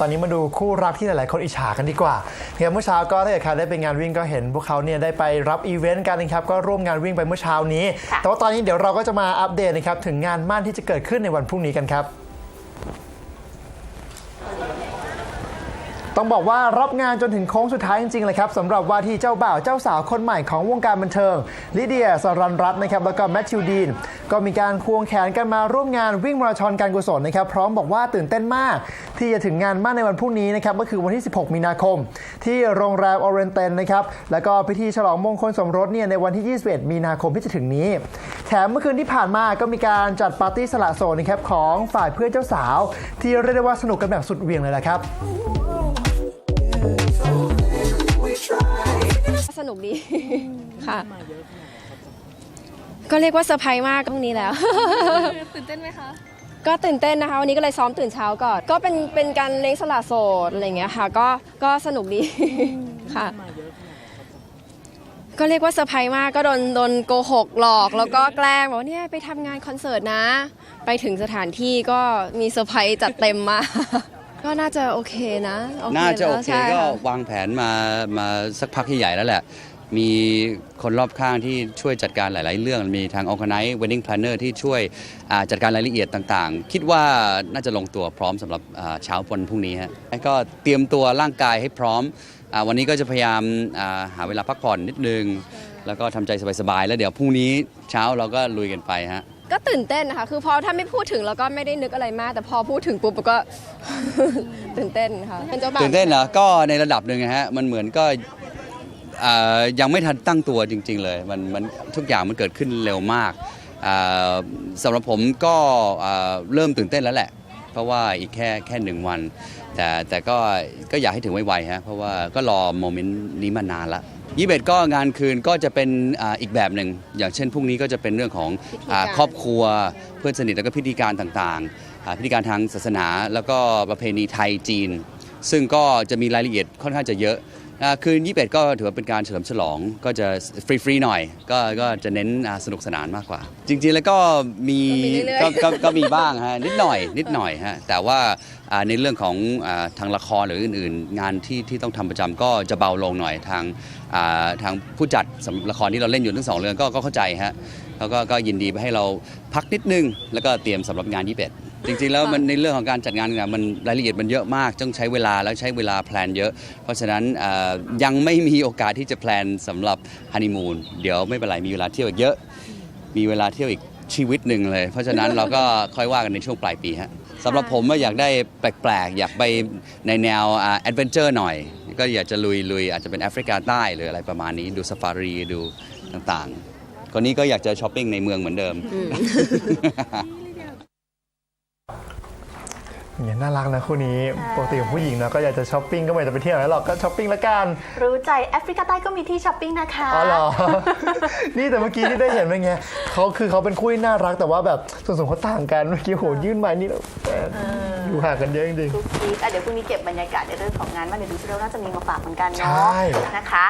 ตอนนี้มาดูคู่รักที่หลาย ๆ คนอิจฉากันดีกว่าเนี่ยเมื่อเช้าก็ถ้าเกิดใครได้ไปงานวิ่งก็เห็นพวกเขาเนี่ยได้ไปรับอีเวนต์กันนะครับก็ร่วมงานวิ่งไปเมื่อเช้านี้ค่ะแต่ว่าตอนนี้เดี๋ยวเราก็จะมาอัปเดตนะครับถึงงานมั่นที่จะเกิดขึ้นในวันพรุ่งนี้กันครับ ต้องบอกว่ารับงานจนถึงโค้งสุดท้ายจริงๆเลยครับสำหรับว่าที่เจ้าบ่าวเจ้าสาวคนใหม่ของวงการบันเทิงลิเดียสรันรัตน์นะครับแล้วก็แมทธิวดีนก็มีการควงแขนกันมาร่วมงานวิ่งมาราธอนการกุศลนะครับพร้อมบอกว่าตื่นเต้นมาก ที่จะถึงงานมั่นในวันพรุ่งนี้นะครับก็คือวันที่ 16 มีนาคม ที่โรงแรมออเรนเตนนะครับแล้วก็พิธีฉลองมงคลสมรสเนี่ยในวันที่ 21 มีนาคมที่จะถึงนี้ แถมเมื่อคืนที่ผ่านมาก็มีการจัดปาร์ตี้สละโสดนะครับของฝ่ายเพื่อนเจ้าสาว ที่เรียกได้ว่าสนุกกันแบบสุดเหวี่ยงเลยแหละครับ สนุกดีค่ะก็เรียกว่าเซอร์ไพรส์มากตรงนี้แล้ว ตื่นเต้นไหมคะ ก็ตื่นเต้นนะคะวันนี้ก็เลยซ้อมตื่นเช้าก่อนก็เป็นเป็นการเลี้ยงสละโสดอะไรอย่างเงี้ยค่ะ ก็ก็สนุกดีค่ะก็เรียกว่าเซอร์ไพรส์มากก็โดนโดนโกหกหลอกแล้วก็แกล้งบอกว่าเนี่ยไปทำงานคอนเสิร์ตนะ ไปถึงสถานที่ก็มีเซอร์ไพรส์จัดเต็มมาก ก็น่าจะโอเคนะโอเคน่าจะโอแล้วเคใช่ก็ค่ะวางแผนมามาสักพักใหญ่ๆแล้วแหละ มีคนรอบข้างที่ช่วยจัดการหลาย ๆ เรื่อง มีทาง Organize Wedding Planner ที่ช่วยอ่าจัดการรายละเอียดต่างๆ คิดว่าน่าจะลงตัวพร้อมสำหรับอ่าเช้าวันพรุ่งนี้ฮะแล้วก็เตรียมตัวร่างกายให้พร้อมอาวันนี้ก็จะพยายามอ่าหาเวลาพักผ่อนนิดนึง แล้วก็ทำใจสบาย ๆ แล้วเดี๋ยวพรุ่งนี้เช้าเราก็ลุยกันไปฮะ ก็ตื่นเต้นนะคะ คือพอถ้าไม่พูดถึงเราก็ไม่ได้นึกอะไรมาก แต่พอพูดถึงปุ๊บก็ ตื่นเต้นค่ะเป็นเจ้าบ่าวตื่นเต้นเหรอ ก็ในระดับหนึ่งนะฮะ มันเหมือนก็อ่ายังไม่ทันตั้งตัวจริง ๆ เลย มันมันทุกอย่างมันเกิดขึ้นเร็วมากอ่าสำหรับผมก็อ่าเริ่มตื่นเต้นแล้วแหละ เพราะว่าอีกแค่แค่หนึ่งวัน แต่แต่ก็ก็อยากให้ถึงไวๆฮะเพราะว่าก็รอโมเมนต์นี้มานานละยี่เบ็ดก็งานคืนก็จะเป็นอาอีกแบบหนึ่งอย่างเช่นพรุ่งนี้ก็จะเป็นเรื่องของอาครอบครัวเพื่อนสนิทแล้วก็พิธีการต่างๆอ่าพิธีการทางศาสนา แล้วก็ประเพณีไทยจีน ซึ่งก็จะมีรายละเอียดค่อนข้างจะเยอะอ่า คืน 21 ก็ถือว่าเป็นการเฉลิมฉลองก็จะฟรีๆหน่อย ก็ก็จะเน้นอ่าสนุกสนานมากกว่า จริงๆแล้วก็มีก็มีเรื่อยๆก็ก็ก็มีบ้างฮะนิดหน่อยนิดหน่อยฮะแต่ว่าอ่าในเรื่องของอาทางละครหรืออื่นๆ งานที่ที่ต้องทำประจำก็จะเบาลงหน่อยทางอ่าทางผู้จัดสำหรับละครที่เราเล่นอยู่ทั้งสองเรื่องก็ก็เข้าใจฮะแล้วก็ก็ยินดีไปให้เราพักนิดนึง แล้วก็เตรียมสำหรับงาน 21 จริงๆแล้วมันในเรื่องของการจัดงานเนี่ยมันรายละเอียดมันเยอะมากต้องใช้เวลาแล้วใช้เวลาแพลนเยอะ เพราะฉะนั้นเอ่อยังไม่มีโอกาสที่จะแพลนสำหรับฮันนีมูนเดี๋ยวไม่เป็นไรมีเวลาเที่ยวอีกเยอะ มีเวลาเที่ยวอีกชีวิตหนึ่งเลย เพราะฉะนั้นเราก็ค่อยว่ากันในช่วงปลายปีฮะสำหรับผมว่าอยากได้แปลกๆ อยากไปในแนวแอดเวนเจอร์หน่อย ก็อยากจะลุยลุยอาจจะเป็นแอฟริกาใต้หรืออะไรประมาณนี้ดูซาฟารีดูต่างๆคนนี้ก็อยากจะช้อปปิ้งในเมืองเหมือนเดิม เนี่ยน่ารักนะคู่นี้ปกติของผู้หญิงนะก็อยากจะช้อปปิ้งก็ไม่อยากจะไปเที่ยวไหนหรอกก็ช้อปปิ้งละกันรู้ใจแอฟริกาใต้ก็มีที่ช้อปปิ้งนะคะอ๋อเหรอนี่แต่เมื่อกี้ที่ได้เห็นเป็นไงเขาคือเขาเป็นคู่ที่น่ารักแต่ว่าแบบส่วนสูงเขาต่างกันเมื่อกี้โหยื่นไม้นี่แล้วแหมอยู่ห่างกันเยอะจริงๆทุกทีอะเดี๋ยวพรุ่งนี้เก็บบรรยากาศในเรื่องของงานมาเดี๋ยวดูซิเราน่าจะมีมาฝากเหมือนกันใชเนาะ่นะคะ